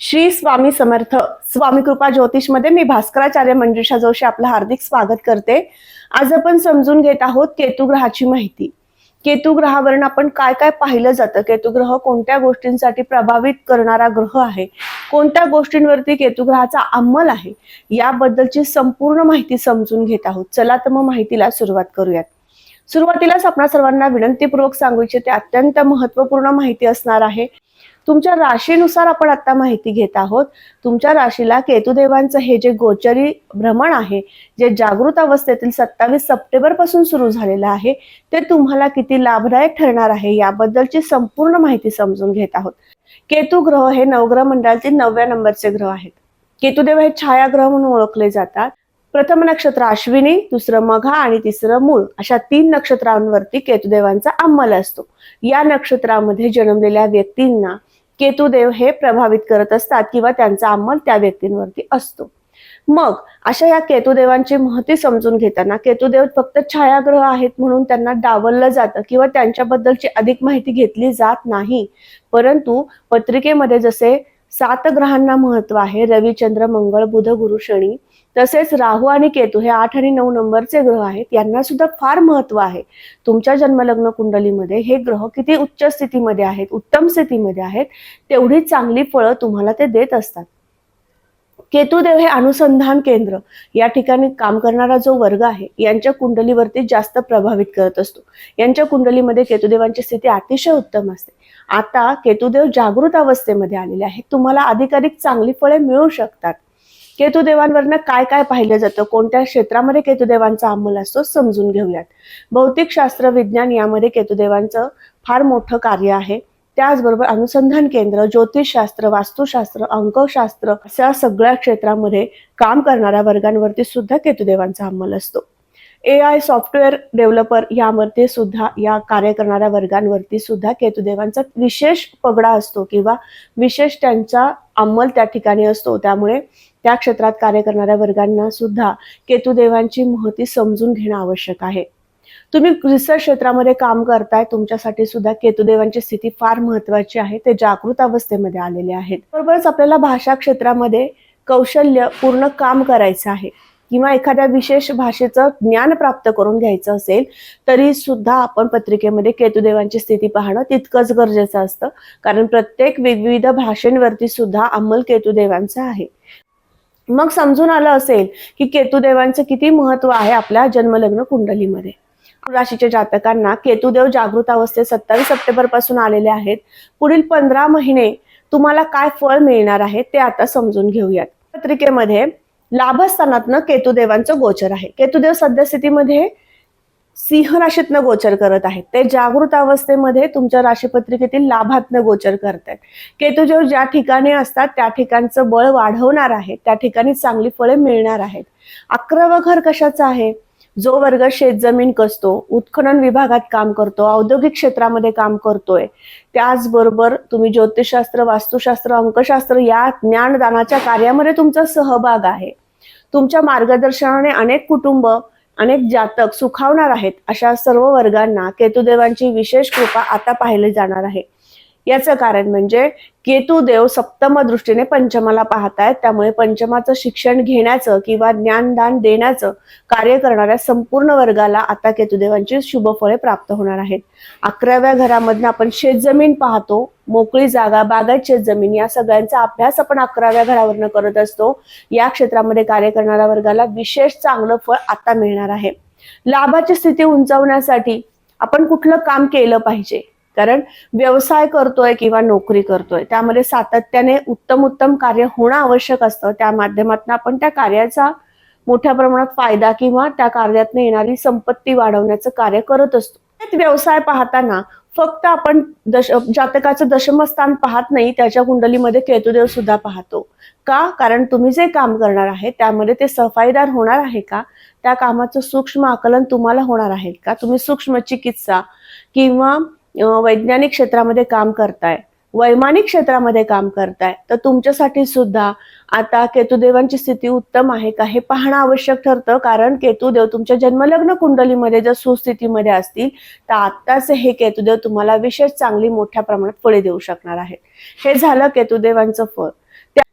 श्री स्वामी समर्थ स्वामी कृपा ज्योतिषमध्ये मी भास्कराचार्य मंजुषा जोशी आपलं हार्दिक स्वागत करते. आज आपण समजून घेत आहोत केतू ग्रहाची माहिती. केतू ग्रहावरून आपण काय काय पाहिलं जातं? केतू ग्रह कोणत्या गोष्टींसाठी प्रभावित करणारा ग्रह आहे? कोणत्या गोष्टींवरती केतू ग्रहाचा अंमल आहे? याबद्दलची संपूर्ण माहिती समजून घेत आहोत. चला तर मग माहितीला सुरुवात करूयात. सुरुवातीलाच आपण सर्वांना विनंतीपूर्वक सांगू इच्छिते अत्यंत महत्त्वपूर्ण माहिती असणार आहे. तुमच्या राशीनुसार आपण आता माहिती घेत आहोत. तुमच्या राशीला केतुदेवांचं हे जे गोचरी भ्रमण आहे जे जागृत अवस्थेतील सत्तावीस सप्टेंबरपासून सुरू झालेलं आहे ते तुम्हाला किती लाभदायक ठरणार आहे याबद्दलची संपूर्ण माहिती समजून घेत आहोत. केतू ग्रह हे नवग्रह मंडळातील नवव्या नंबरचे ग्रह आहेत. केतुदेव हे छायाग्रह म्हणून ओळखले जातात. प्रथम नक्षत्र अश्विनी दुसरं मघा आणि तिसरं मूळ अशा तीन नक्षत्रांवरती केतुदेवांचा अंमल असतो. या नक्षत्रामध्ये जन्मलेल्या व्यक्तींना केतुदेव हे प्रभावित करत असतात किंवा त्यांचा अंमल त्या व्यक्तींवरती असतो. मग अशा या केतुदेवांची महती समजून घेताना केतुदेव फक्त छायाग्रह आहेत म्हणून त्यांना डावललं जातं किंवा त्यांच्याबद्दलची अधिक माहिती घेतली जात नाही. परंतु पत्रिकेमध्ये जसे सात ग्रहांना महत्त्व आहे रविचंद्र मंगळ बुध गुरु शनी तसेच राहू आणि केतू हे आठ आणि नऊ नंबरचे ग्रह आहेत. यांना सुद्धा फार महत्त्व आहे. तुमच्या जन्मलग्न कुंडलीमध्ये हे ग्रह किती उच्च स्थितीमध्ये आहेत उत्तम स्थितीमध्ये आहेत तेवढी चांगली फळं तुम्हाला ते देत असतात. केतुदेव हे अनुसंधान केंद्र. या ठिकाणी काम करणारा जो वर्ग आहे यांच्या कुंडलीवरती जास्त प्रभावित करत असतो. यांच्या कुंडलीमध्ये केतुदेवांची स्थिती अतिशय उत्तम असते. आता केतुदेव जागृत अवस्थेमध्ये आलेले आहेत. तुम्हाला अधिकाधिक चांगली फळे मिळू शकतात. केतुदेवांवरनं काय काय पाहिलं जातं? कोणत्या क्षेत्रामध्ये केतुदेवांचा अंमल असतो? समजून घेऊयात. भौतिक शास्त्र विज्ञान यामध्ये केतुदेवांचं फार मोठं कार्य आहे. त्याचबरोबर अनुसंधान केंद्र ज्योतिषशास्त्र वास्तुशास्त्र अंकशास्त्र अशा सगळ्या क्षेत्रामध्ये काम करणाऱ्या वर्गांवरती सुद्धा केतुदेवांचा अंमल असतो. ए आय सॉफ्टवेअर डेव्हलपर यामध्ये सुद्धा या कार्य करणाऱ्या वर्गांवरती सुद्धा केतुदेवांचा विशेष पगडा असतो किंवा विशेष त्यांचा अंमल त्या ठिकाणी असतो. त्यामुळे त्या क्षेत्रात कार्य करणाऱ्या वर्गांना सुद्धा केतुदेवांची महती समजून घेणं आवश्यक आहे. तुम्ही रिसर्च क्षेत्रामध्ये काम करताय तुमच्यासाठी सुद्धा केतुदेवांची स्थिती फार महत्वाची आहे. ते जागृत अवस्थेमध्ये आलेले आहेत. बरोबरच आपल्याला भाषा क्षेत्रामध्ये कौशल्य पूर्ण काम करायचं आहे किंवा एखाद्या विशेष भाषेचं ज्ञान प्राप्त करून घ्यायचं असेल तरी सुद्धा आपण पत्रिकेमध्ये केतुदेवांची स्थिती पाहणं तितकंच गरजेचं असतं. कारण प्रत्येक विविध भाषेंवरती सुद्धा अंमल केतुदेवांचा आहे. मग समजून आलं असेल की केतुदेवांचं किती महत्त्व आहे आपल्या जन्मलग्न कुंडलीमध्ये. राशीच्या जातकांना केतुदेव जागृत अवस्थेत सत्तावीस सप्टेंबरपासून आलेले आहेत. पुढील पंधरा महिने तुम्हाला काय फळ मिळणार आहे ते आता समजून घेऊयात. पत्रिकेमध्ये लाभस्थानातनं केतुदेवांचं गोचर आहे. केतुदेव सद्यस्थितीमध्ये सिंह राशीतनं गोचर करत आहेत. ते जागृत अवस्थेमध्ये तुमच्या राशीपत्रिकेतील लाभातनं गोचर करत आहेत केतुजव ज्या ठिकाणी असतात त्या ठिकाणचं बळ वाढवणार आहे त्या ठिकाणी चांगली फळे मिळणार आहेत. अकरावं घर कशाचं आहे? जो वर्ग शेतजमीन कसतो उत्खनन विभागात काम करतो औद्योगिक क्षेत्रामध्ये काम करतोय त्याचबरोबर तुम्ही ज्योतिषशास्त्र वास्तुशास्त्र अंकशास्त्र या ज्ञानदानाच्या कार्यामध्ये तुमचा सहभाग आहे. तुमच्या मार्गदर्शनाने अनेक कुटुंब अनेक जातक सुखावणार आहेत अशा सर्व वर्गांना केतुदेवांची विशेष कृपा आता पाहिले जाणार आहे. याचं कारण म्हणजे केतुदेव सप्तम दृष्टीने पंचमाला पाहतायत. त्यामुळे पंचमाचं शिक्षण घेण्याचं किंवा ज्ञानदान देण्याचं कार्य करणाऱ्या संपूर्ण वर्गाला आता केतुदेवांची शुभफळे प्राप्त होणार आहेत. अकराव्या घरामधनं आपण शेतजमीन पाहतो. मोकळी जागा बागायत शेतजमीन या सगळ्यांचा अभ्यास आपण अकराव्या घरावरनं करत असतो. या क्षेत्रामध्ये कार्य करणाऱ्या वर्गाला विशेष चांगलं फळ आता मिळणार आहे. लाभाची स्थिती उंचावण्यासाठी आपण कुठलं काम केलं पाहिजे? कारण व्यवसाय करतोय किंवा नोकरी करतोय त्यामध्ये सातत्याने उत्तम उत्तम कार्य होणं आवश्यक असतं. त्या माध्यमातून आपण त्या कार्याचा मोठ्या प्रमाणात फायदा किंवा त्या कार्यातून येणारी संपत्ती वाढवण्याचं कार्य करत असतो. व्यवसाय पाहताना फक्त आपण दश जातकाचं दशमस्थान पाहत नाही त्याच्या कुंडलीमध्ये केतुदेव सुद्धा पाहतो. का? कारण तुम्ही जे काम करणार आहे त्यामध्ये ते सफाईदार होणार आहे का? त्या कामाचं सूक्ष्म आकलन तुम्हाला होणार आहे का? तुम्ही सूक्ष्म चिकित्सा किंवा वैज्ञानिक क्षेत्रामध्ये काम करताय वैमानिक क्षेत्रामध्ये काम करताय तर तुमच्यासाठी सुद्धा आता केतुदेवांची स्थिती उत्तम आहे का हे पाहणं आवश्यक ठरतं. कारण केतुदेव तुमच्या जन्मलग्न कुंडलीमध्ये जर सुस्थितीमध्ये असतील तर आत्ताच हे केतुदेव तुम्हाला विशेष चांगली मोठ्या प्रमाणात फळे देऊ शकणार आहेत. हे झालं केतुदेवांचं फळ.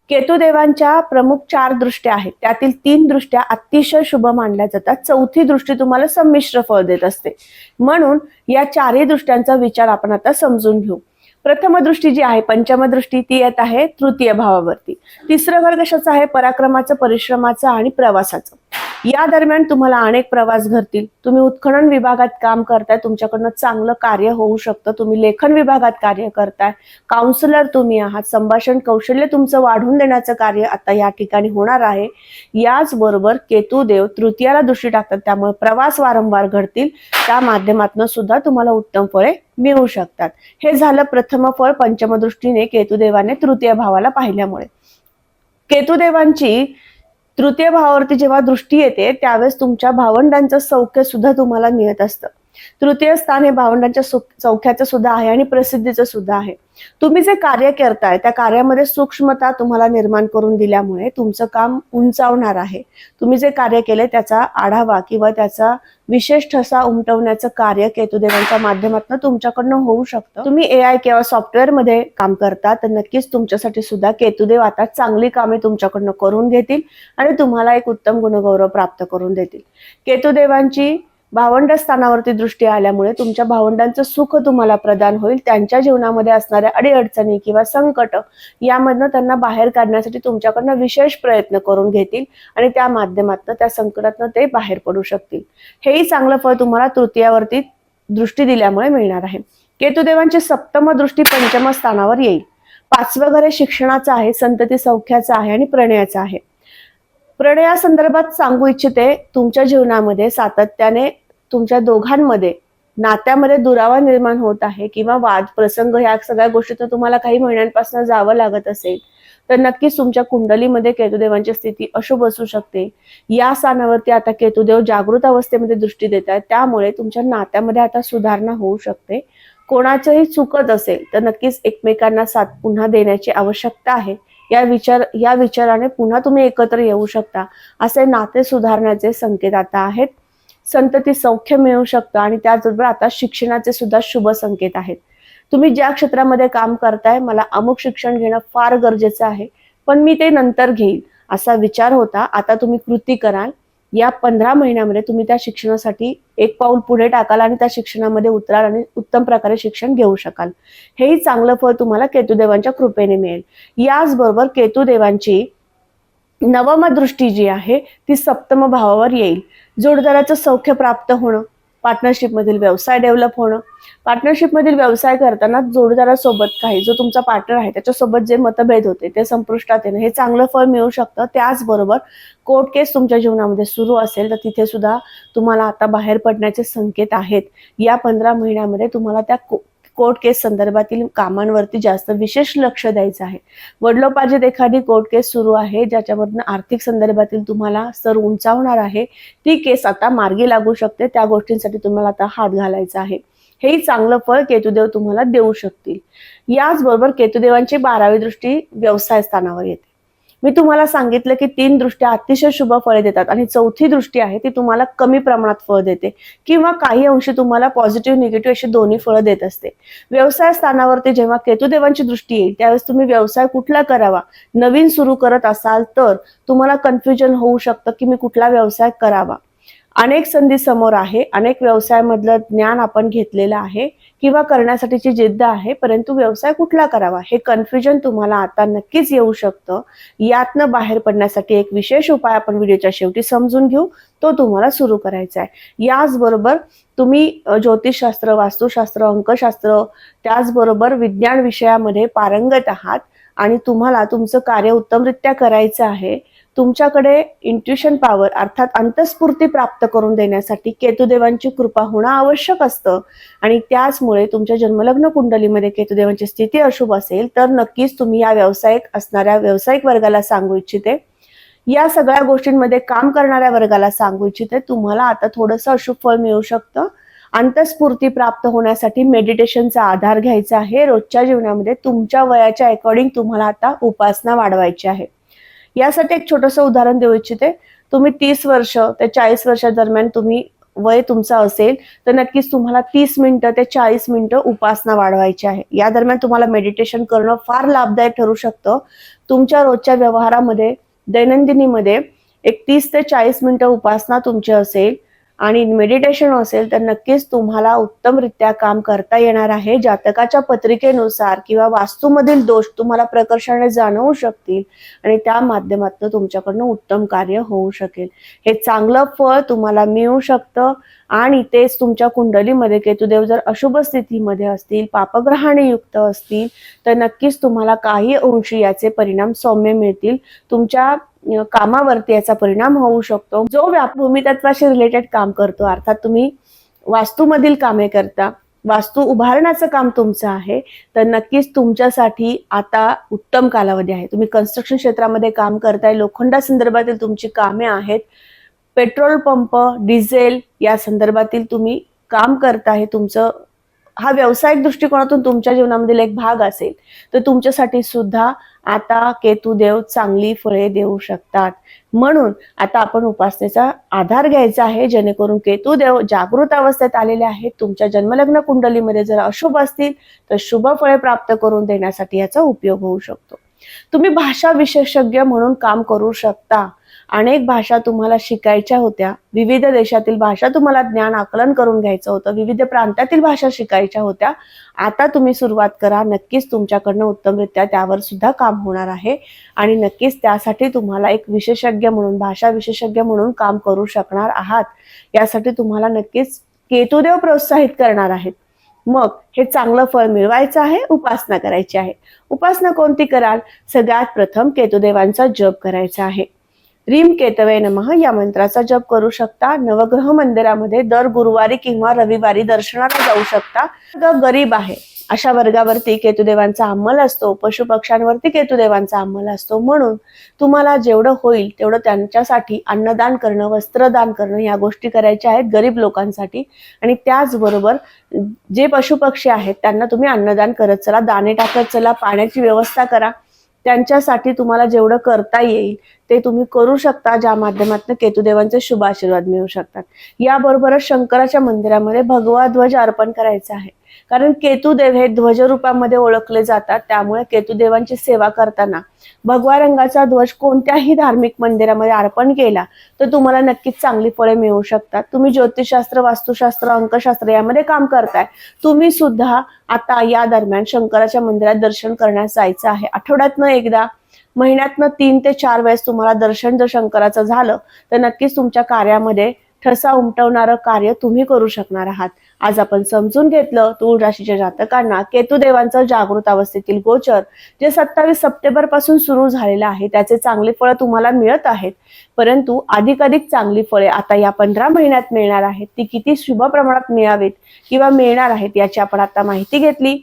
केतुदेवांच्या प्रमुख चार दृष्ट्या आहेत. त्यातील तीन दृष्ट्या अतिशय शुभ मानल्या जातात. चौथी दृष्टी तुम्हाला संमिश्र फळ देत असते. म्हणून या चारही दृष्ट्यांचा विचार आपण आता समजून घेऊ. प्रथम दृष्टी जी आहे पंचम दृष्टी ती येत आहे तृतीय भावावरती. तिसरं घर कशाचं आहे? पराक्रमाचं परिश्रमाचं आणि प्रवासाचं. या दरम्यान तुम्हाला अनेक प्रवास घडतील. तुम्ही उत्खनन विभागात काम करताय तुमच्याकडनं चांगलं कार्य होऊ शकतं. तुम्ही लेखन विभागात कार्य करताय. काउन्सिलर तुम्ही आहात. संभाषण कौशल्य तुमचं वाढवून देण्याचं कार्य आता या ठिकाणी होणार आहे. याचबरोबर केतुदेव तृतीयाला दृष्टी टाकतात त्यामुळे प्रवास वारंवार घडतील. त्या माध्यमातून सुद्धा तुम्हाला उत्तम फळे मिळू शकतात. हे झालं प्रथम फळ पंचमदृष्टीने केतुदेवाने तृतीय भावाला पाहिल्यामुळे. केतुदेवांची तृतीय भावावरती जेव्हा दृष्टी येते त्यावेळेस तुमच्या भावंडांचं सौख्य सुद्धा तुम्हाला मिळत असतं. तृतीय स्थान हे भावंडांच्या चौख्याचं सौख्याचं सुद्धा आहे आणि प्रसिद्धीचं सुद्धा आहे. तुम्ही जे कार्य करताय त्या कार्यामध्ये सूक्ष्मता तुम्हाला निर्माण करून दिल्यामुळे तुमचं काम उंचावणार आहे. तुम्ही जे कार्य केले त्याचा आढावा किंवा त्याचा विशेष ठसा उमटवण्याचं कार्य केतुदेवांच्या माध्यमातून तुमच्याकडनं होऊ शकतं. तुम्ही ए आय किंवा सॉफ्टवेअरमध्ये काम करता तर नक्कीच तुमच्यासाठी सुद्धा केतुदेव आता चांगली कामे तुमच्याकडनं करून घेतील आणि तुम्हाला एक उत्तम गुणगौरव प्राप्त करून देतील. केतुदेवांची भावंड स्थानावरती दृष्टी आल्यामुळे तुमच्या भावंडांचं सुख तुम्हाला प्रदान होईल. त्यांच्या जीवनामध्ये असणाऱ्या अडीअडचणी किंवा संकट यामधनं त्यांना बाहेर काढण्यासाठी तुमच्याकडनं विशेष प्रयत्न करून घेतील आणि त्या माध्यमातून त्या संकटातनं ते बाहेर पडू शकतील. हेही चांगलं फळ तुम्हाला तृतीयावरती दृष्टी दिल्यामुळे मिळणार आहे. केतुदेवांची सप्तम दृष्टी पंचम स्थानावर येईल. पाचवं घर हे शिक्षणाचं आहे संतती सौख्याचं आहे आणि प्रणयाचं आहे. प्रणयासंदर्भात सांगू इच्छिते तुमच्या जीवनामध्ये सातत्याने तुमच्या दोघांमध्ये नात्यामध्ये दुरावा निर्माण होत आहे किंवा वाद प्रसंग ह्या सगळ्या गोष्टीतून तुम्हाला काही महिन्यांपासून जावं लागत असेल तर नक्कीच तुमच्या कुंडलीमध्ये केतुदेवांची स्थिती अशुभ असू शकते. या स्थानावरती आता केतुदेव जागृत अवस्थेमध्ये दृष्टी देत आहेत त्यामुळे तुमच्या नात्यामध्ये आता सुधारणा होऊ शकते. कोणाचंही चुकत असेल तर नक्कीच एकमेकांना साथ पुन्हा देण्याची आवश्यकता आहे. या विचार या विचाराने पुन्हा तुम्ही एकत्र येऊ शकता. असे नाते सुधारण्याचे संकेत आता आहेत. संतती सौख्य मिळू शकतं आणि त्याचबरोबर आता शिक्षणाचे सुद्धा शुभ संकेत आहेत. तुम्ही ज्या क्षेत्रामध्ये काम करताय मला अमुक शिक्षण घेणं फार गरजेचं आहे पण मी ते नंतर घेईल असा विचार होता. आता तुम्ही कृती कराल. या पंधरा महिन्यामध्ये तुम्ही त्या शिक्षणासाठी एक पाऊल पुढे टाकाल आणि त्या शिक्षणामध्ये उतराल आणि उत्तम प्रकारे शिक्षण घेऊ शकाल. हेही चांगलं फळ तुम्हाला केतुदेवांच्या कृपेने मिळेल. याचबरोबर केतुदेवांची नवम दृष्टी जी आहे ती सप्तम भावावर येईल. जोडदाराचं सौख्य प्राप्त होणं पार्टनरशिपमधील व्यवसाय डेव्हलप होणं. पार्टनरशिपमधील व्यवसाय करताना जोडदारासोबत काही जो तुमचा पार्टनर आहे त्याच्यासोबत जे मतभेद होते ते संपुष्टात येणं हे चांगलं फळ मिळू शकतं. त्याचबरोबर कोर्ट केस तुमच्या जीवनामध्ये सुरू असेल तर तिथे सुद्धा तुम्हाला आता बाहेर पडण्याचे संकेत आहेत. या पंधरा महिन्यामध्ये तुम्हाला त्या कोर्ट केस संदर्भातील कामांवरती जास्त विशेष लक्ष द्यायचं आहे. वडिलोपार्जित एखादी कोर्ट केस सुरू आहे ज्याच्यामधून आर्थिक संदर्भातील तुम्हाला स्तर उंचावणार आहे ती केस आता मार्गी लागू शकते त्या गोष्टींसाठी तुम्हाला आता हात घालायचा आहे. हेही चांगलं फळ केतुदेव तुम्हाला देऊ शकतील. याचबरोबर केतुदेवांची बारावी दृष्टी व्यवसाय स्थानावर येते. मी तुम्हाला सांगितलं की तीन दृष्ट्या अतिशय शुभ फळे देतात आणि चौथी दृष्टी आहे ती तुम्हाला कमी प्रमाणात फळ देते किंवा काही अंशी तुम्हाला पॉझिटिव्ह निगेटिव्ह अशी दोन्ही फळं देत असते. व्यवसाय स्थानावरती जेव्हा केतुदेवांची दृष्टी येईल त्यावेळेस तुम्ही व्यवसाय कुठला करावा नवीन सुरू करत असाल तर तुम्हाला कन्फ्युजन होऊ शकतं की मी कुठला व्यवसाय करावा. अनेक संधी समोर आहे अनेक व्यवसायामधलं ज्ञान आपण घेतलेलं आहे किंवा करण्यासाठीची जिद्द आहे परंतु व्यवसाय कुठला करावा हे कन्फ्युजन तुम्हाला आता नक्कीच येऊ शकतं. यातनं बाहेर पडण्यासाठी एक विशेष उपाय आपण व्हिडिओच्या शेवटी समजून घेऊ तो तुम्हाला सुरू करायचा आहे. याचबरोबर तुम्ही ज्योतिषशास्त्र वास्तुशास्त्र अंकशास्त्र त्याचबरोबर विज्ञान विषयामध्ये पारंगत आहात आणि तुम्हाला तुमचं कार्य उत्तमरित्या करायचं आहे तुमच्याकडे इंट्युशन पॉवर अर्थात अंतस्फूर्ती प्राप्त करून देण्यासाठी केतुदेवांची कृपा होणं आवश्यक असतं. आणि त्याचमुळे तुमच्या जन्मलग्न कुंडलीमध्ये केतुदेवांची स्थिती अशुभ असेल तर नक्कीच तुम्ही या व्यावसायिक असणाऱ्या व्यावसायिक वर्गाला सांगू इच्छिते. या सगळ्या गोष्टींमध्ये काम करणाऱ्या वर्गाला सांगू इच्छिते. तुम्हाला आता थोडंसं अशुभ फळ मिळू शकतं. अंतस्फूर्ती प्राप्त होण्यासाठी मेडिटेशनचा आधार घ्यायचा आहे. रोजच्या जीवनामध्ये तुमच्या वयाच्या अकॉर्डिंग तुम्हाला आता उपासना वाढवायची आहे. यासाठी एक छोटंसं उदाहरण देऊ इच्छिते. तुम्ही तीस वर्ष ते चाळीस वर्षा दरम्यान तुम्ही वय तुमचं असेल तर नक्कीच तुम्हाला तीस मिनिटं ते चाळीस मिनिटं उपासना वाढवायची आहे. या दरम्यान तुम्हाला मेडिटेशन करणं फार लाभदायक ठरू शकतं. तुमच्या रोजच्या व्यवहारामध्ये दैनंदिनीमध्ये एक तीस ते चाळीस मिनिटं उपासना तुमची असेल आणि मेडिटेशन असेल तर नक्कीच तुम्हाला उत्तमरित्या काम करता येणार आहे. जातकाच्या पत्रिकेनुसार किंवा वास्तूमधील दोष तुम्हाला प्रकर्षाने जाणवू शकतील आणि त्या माध्यमातून तुमच्याकडनं उत्तम कार्य होऊ शकेल. हे चांगलं फळ तुम्हाला मिळू शकतं आणि तेच तुमच्या कुंडलीमध्ये केतुदेव जर अशुभ स्थितीमध्ये असतील पापग्रहाने युक्त असतील तर नक्कीच तुम्हाला काही अंशी याचे परिणाम सौम्य मिळतील. तुमच्या कामावरती याचा परिणाम होऊ शकतो. जो व्याप भूमितत्वाशी रिलेटेड काम करतो अर्थात तुम्ही वास्तूमधील कामे करता वास्तू उभारण्याचं काम तुमचं आहे तर नक्कीच तुमच्यासाठी आता उत्तम कालावधी आहे. तुम्ही कन्स्ट्रक्शन क्षेत्रामध्ये काम करताय लोखंडा संदर्भातील तुमची कामे आहेत पेट्रोल पंप डिझेल या संदर्भातील तुम्ही काम करताय तुमचं हा व्यावसायिक दृष्टिकोनातून तुमच्या जीवनामधील एक भाग असेल तर तुमच्यासाठी सुद्धा आता केतुदेव चांगली फळे देऊ शकतात. म्हणून आता आपण उपासनेचा आधार घ्यायचा आहे जेणेकरून केतुदेव जागृत अवस्थेत आलेले आहेत. तुमच्या जन्मलग्न कुंडलीमध्ये जर अशुभ असतील तर शुभ फळे प्राप्त करून देण्यासाठी याचा उपयोग होऊ शकतो. तुम्ही भाषा विशेषज्ञ म्हणून काम करू शकता. अनेक भाषा तुम्हाला शिकायच्या होत्या. विविध देशातील भाषा तुम्हाला ज्ञान आकलन करून घ्यायचं होतं. विविध प्रांतातील भाषा शिकायच्या होत्या. आता तुम्ही सुरुवात करा. नक्कीच तुमच्याकडनं उत्तमरित्या त्यावर सुद्धा काम होणार आहे. आणि नक्कीच त्यासाठी तुम्हाला एक विशेषज्ञ म्हणून भाषा विशेषज्ञ म्हणून काम करू शकणार आहात. यासाठी तुम्हाला नक्कीच केतुदेव प्रोत्साहित करणार आहेत. मग हे चांगलं फळ मिळवायचं आहे उपासना करायची आहे. उपासना कोणती कराल? सगळ्यात प्रथम केतुदेवांचा जप करायचा आहे. रीम केतवे नमः. या मंत्राचा जप करू शकता. नवग्रह मंदिरामध्ये दर गुरुवारी किंवा रविवारी दर्शनाला जाऊ शकता. गरीब आहे. अशा वर्गावरती केतुदेवांचा अंमल असतो. पशु पक्ष्यांवरती केतुदेवांचा अंमल असतो. म्हणून तुम्हाला जेवढं होईल तेवढं त्यांच्यासाठी अन्नदान करणं वस्त्रदान करणं या गोष्टी करायच्या आहेत गरीब लोकांसाठी. आणि त्याचबरोबर जे पशुपक्षी आहेत त्यांना तुम्ही अन्नदान करत चला दाणे टाकत चला पाण्याची व्यवस्था करा. त्यांच्यासाठी तुम्हाला जेवढं करता येईल ते तुम्ही करू शकता ज्या माध्यमातून केतुदेवांचे शुभ आशीर्वाद मिळू शकतात. याबरोबरच शंकराच्या मंदिरामध्ये भगवा ध्वज अर्पण करायचा आहे. कारण केतुदेव हे ध्वज रूपामध्ये ओळखले जातात त्यामुळे केतुदेवांची सेवा करताना भगवा रंगाचा ध्वज कोणत्याही धार्मिक मंदिरामध्ये अर्पण केला तर तुम्हाला नक्कीच चांगली फळे मिळू शकतात. तुम्ही ज्योतिषशास्त्र वास्तुशास्त्र अंकशास्त्र यामध्ये काम करताय तुम्ही सुद्धा आता या दरम्यान शंकराच्या मंदिरात दर्शन करण्यास जायचं आहे. आठवड्यातनं एकदा महिन्यातनं तीन ते चार वेळेस तुम्हाला दर्शन जर शंकराचं झालं तर नक्कीच तुमच्या कार्यामध्ये ठसा उमटवणारं कार्य तुम्ही करू शकणार आहात. आज आपण समजून घेतलं तूळ राशीच्या जातकांना केतुदेवांचं जागृत अवस्थेतील गोचर जे सत्तावीस सप्टेंबरपासून सुरू झालेलं आहे त्याचे चांगले फळ तुम्हाला मिळत आहेत. परंतु अधिकाधिक चांगली फळे आता या पंधरा महिन्यात मिळणार आहेत. ती किती शुभ प्रमाणात मिळावीत किंवा मिळणार आहेत याची आपण आता माहिती घेतली.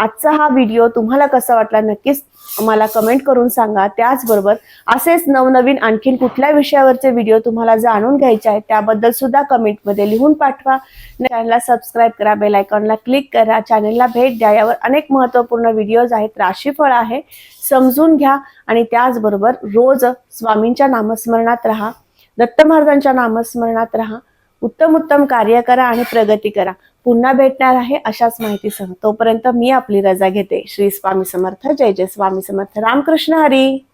आजचा हा व्हिडिओ तुम्हाला कसा वाटला नक्कीच मला कमेंट करून सांगा. त्याचबरोबर असेच नवनवीन आणखीन कुठल्या विषयावरचे व्हिडिओ तुम्हाला जाणून घ्यायचे आहेत त्याबद्दल सुद्धा कमेंटमध्ये लिहून पाठवा. चॅनलला सबस्क्राईब करा बेल आयकॉनला क्लिक करा. चॅनलला भेट द्या. यावर अनेक महत्त्वपूर्ण व्हिडिओज आहेत राशीफळ आहे समजून घ्या. आणि त्याचबरोबर रोज स्वामींच्या नामस्मरणात राहा दत्त महाराजांच्या नामस्मरणात राहा. उत्तम उत्तम कार्य करा आणि प्रगती करा. पुन्हा भेटणार आहे अशाच माहितीसह. तोपर्यंत मी आपली रजा घेते. श्री स्वामी समर्थ. जय जय स्वामी समर्थ. रामकृष्ण हरी.